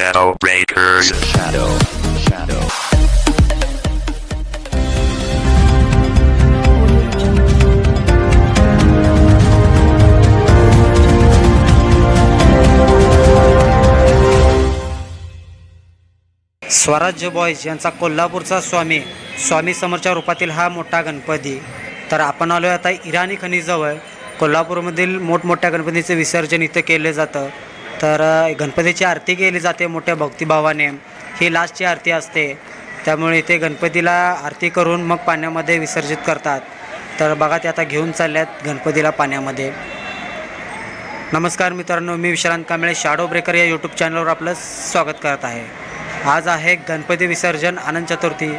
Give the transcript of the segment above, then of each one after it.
Shadow Breakers. Shadow. Shadow. Swarajya boys यांचा कोल्हापूरचा स्वामी स्वामी समोरच्या रूपातील हा मोठा गणपती तर आपण आलो आता इराणी खनिजवळ कोल्हापूरमधील मोठमोठ्या गणपतीचे विसर्जन इथं केले जातं तर गणपतीची आरती केली जाते मोठ्या भक्तिभावाने. ही लास्टची आरती असते. त्यामुळे इथे गणपतीला आरती करून मग पाण्यामध्ये विसर्जित करतात. तर बघा ते आता घेऊन चालल्यात गणपतीला पाण्यामध्ये. नमस्कार मित्रांनो मी विश्रांत कांबळे शॅडो ब्रेकर या यूट्यूब चॅनलवर आपलं स्वागत करत आहे. आज आहे गणपती विसर्जन आनंद चतुर्थी.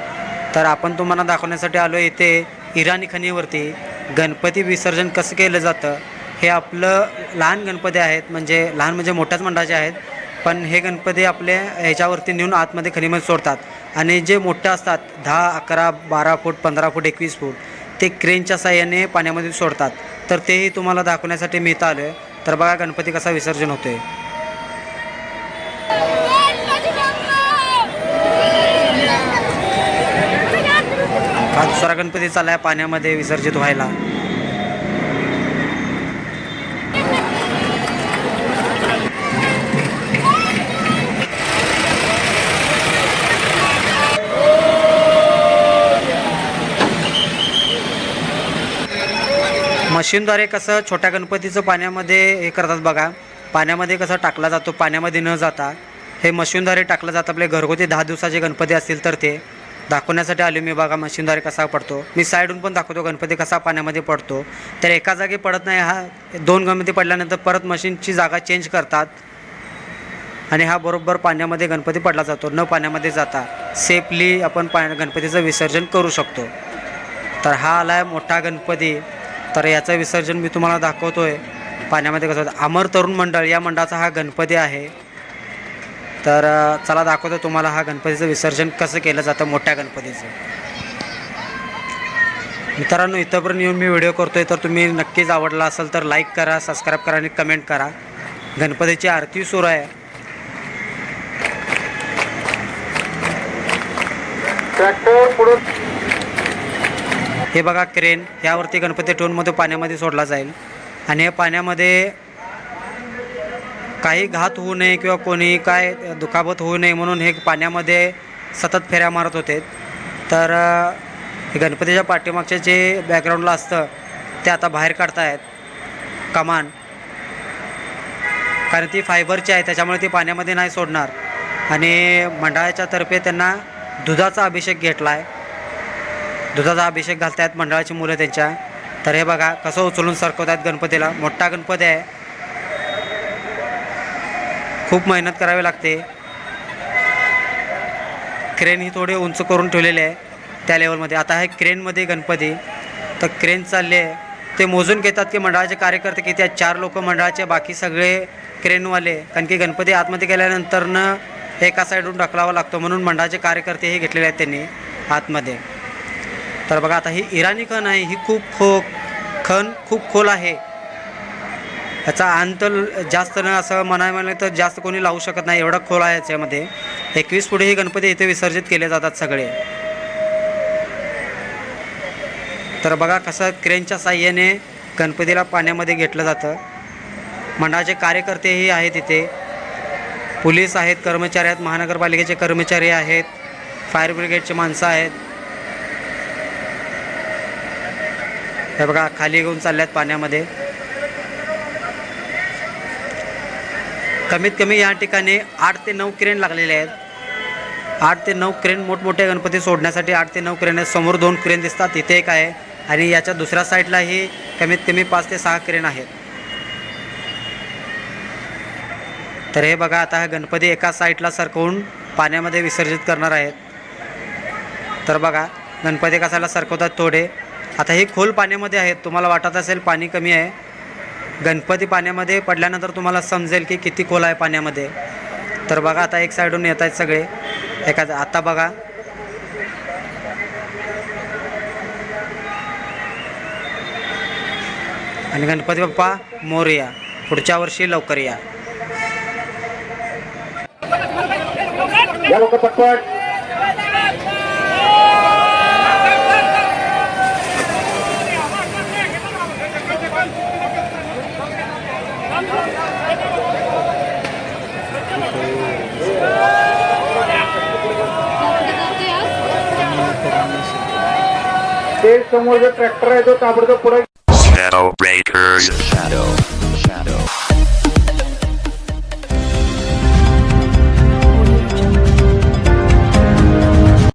तर आपण तुम्हाला दाखवण्यासाठी आलो इथे इराणी खनीवरती. गणपती विसर्जन कसं केलं जातं? हे आपलं लहान गणपती आहेत म्हणजे लहान म्हणजे मोठ्याच मंडळाचे आहेत पण हे गणपती आपले ह्याच्यावरती नेऊन आतमध्ये खनिमध्ये सोडतात. आणि जे मोठे असतात दहा अकरा बारा फूट पंधरा फूट एकवीस फूट ते क्रेनच्या साह्याने पाण्यामध्ये सोडतात. तर तेही तुम्हाला दाखवण्यासाठी मी इथं आलो आहे तर बघा गणपती कसा विसर्जन होतोय. हा दुसरा गणपती चालला आहे पाण्यामध्ये विसर्जित व्हायला. मशीनद्वारे कसं छोट्या गणपतीचं पाण्यामध्ये हे करतात बघा. पाण्यामध्ये कसं टाकला जातो पाण्यामध्ये न जाता. हे मशीनद्वारे टाकलं जातं आपले घरगुती दहा दिवसाचे गणपती असतील तर ते. दाखवण्यासाठी आलो मी बघा मशीनद्वारे कसा पडतो. मी साईडून पण दाखवतो गणपती कसा पाण्यामध्ये पडतो. तर एका जागी पडत नाही हा दोन गणपती पडल्यानंतर परत मशीनची जागा चेंज करतात. आणि हा बरोबर पाण्यामध्ये गणपती पडला जातो न पाण्यामध्ये जाता. सेफली आपण पा गणपतीचं विसर्जन करू शकतो. तर हा आला आहे मोठा गणपती. तर याचं विसर्जन मी तुम्हाला दाखवतो आहे पाण्यामध्ये कसं होतं अमर तरुण मंडळ या मंडळाचा हा गणपती आहे. तर चला दाखवतो तुम्हाला हा गणपतीचं विसर्जन कसं केलं जातं मोठ्या गणपतीचं. मित्रांनो इथंपर्यंत येऊन मी व्हिडिओ करतो आहे तर तुम्ही नक्कीच आवडला असेल तर लाईक करा सबस्क्राईब करा आणि कमेंट करा. गणपतीची आरती सुरू आहे. हे बघा क्रेन यावरती गणपती ठेवून पाण्यामध्ये सोडला जाईल. आणि या पाण्यामध्ये काही घात होऊ नये किंवा कोणी काय दुखापत होऊ नये म्हणून हे पाण्यामध्ये सतत फेऱ्या मारत होते. तर गणपतीच्या पाठीमागचे जे बॅकग्राऊंडला असतं ते आता बाहेर काढतायत. कमान. कारण ती फायबरची आहे त्याच्यामुळे ती पाण्यामध्ये नाही सोडणार. आणि मंडळाच्या तर्फे त्यांना दुधाचा अभिषेक घेतला आहे दुधाचा अभिषेक घालतायत मंडळाची मुलं त्यांच्या. तर हे बघा कसं उचलून सरकवतायत गणपतीला. मोठा गणपती आहे. खूप मेहनत करावी लागते. क्रेन ही थोडी उंच करून ठेवलेली आहे त्या लेवलमध्ये. आता आहे क्रेनमध्ये गणपती. तर क्रेन चालली आहे. ते मोजून घेतात की मंडळाचे कार्यकर्ते किती आहेत. चार लोक मंडळाचे बाकी सगळे क्रेनवाले. कारण की गणपती आतमध्ये गेल्यानंतरनं एका साईडून ढकलावा लागतो म्हणून मंडळाचे कार्यकर्ते हे घेतलेले आहेत त्यांनी आतमध्ये. तर बघा आता ही इराणी खण आहे ही खूप खो खण खूप खोल आहे. याचा अंत जास्त न असं म्हणाय म्हणलं तर जास्त कोणी लावू शकत नाही एवढा खोल आहे याच्यामध्ये. एकवीस पुढे हे गणपती इथे विसर्जित केले जातात सगळे. तर बघा कसं क्रेनच्या साह्याने गणपतीला पाण्यामध्ये घेतलं जातं. मंडळाचे कार्यकर्तेही आहेत इथे. पोलीस आहेत कर्मचारी आहेत महानगरपालिकेचे कर्मचारी आहेत फायर ब्रिगेडचे माणसं आहेत. हे बघा खाली घेऊन चालल्यात पाण्यामध्ये. कमीत कमी या ठिकाणी आठ ते नऊ क्रेन लागलेले आहेत. आठ ते नऊ क्रेन मोठमोठे गणपती सोडण्यासाठी आठ ते नऊ क्रेन आहेत समोर दोन क्रेन दिसतात इथे एक आहे. आणि याच्या दुसऱ्या साईडलाही कमीत कमी पाच ते सहा क्रेन आहेत. तर हे बघा आता हा गणपती एका साईडला सरकवून पाण्यामध्ये विसर्जित करणार आहेत. तर बघा गणपती एका साईडला सरकवतात थोडे आता हे खोल पाण्यामध्ये आहेत. तुम्हाला वाटत असेल पाणी कमी आहे. गणपती पाण्यामध्ये पडल्यानंतर तुम्हाला समजेल की किती खोल आहे पाण्यामध्ये. तर बघा आता एक साईडून येत आहेत सगळे. एका आता बघा. आणि गणपती बाप्पा मोरया पुढच्या वर्षी लवकर या. ते समोर जो ट्रॅक्टर आहे तो ताबडतोब पुढे Shadow Breakers. Shadow. Shadow.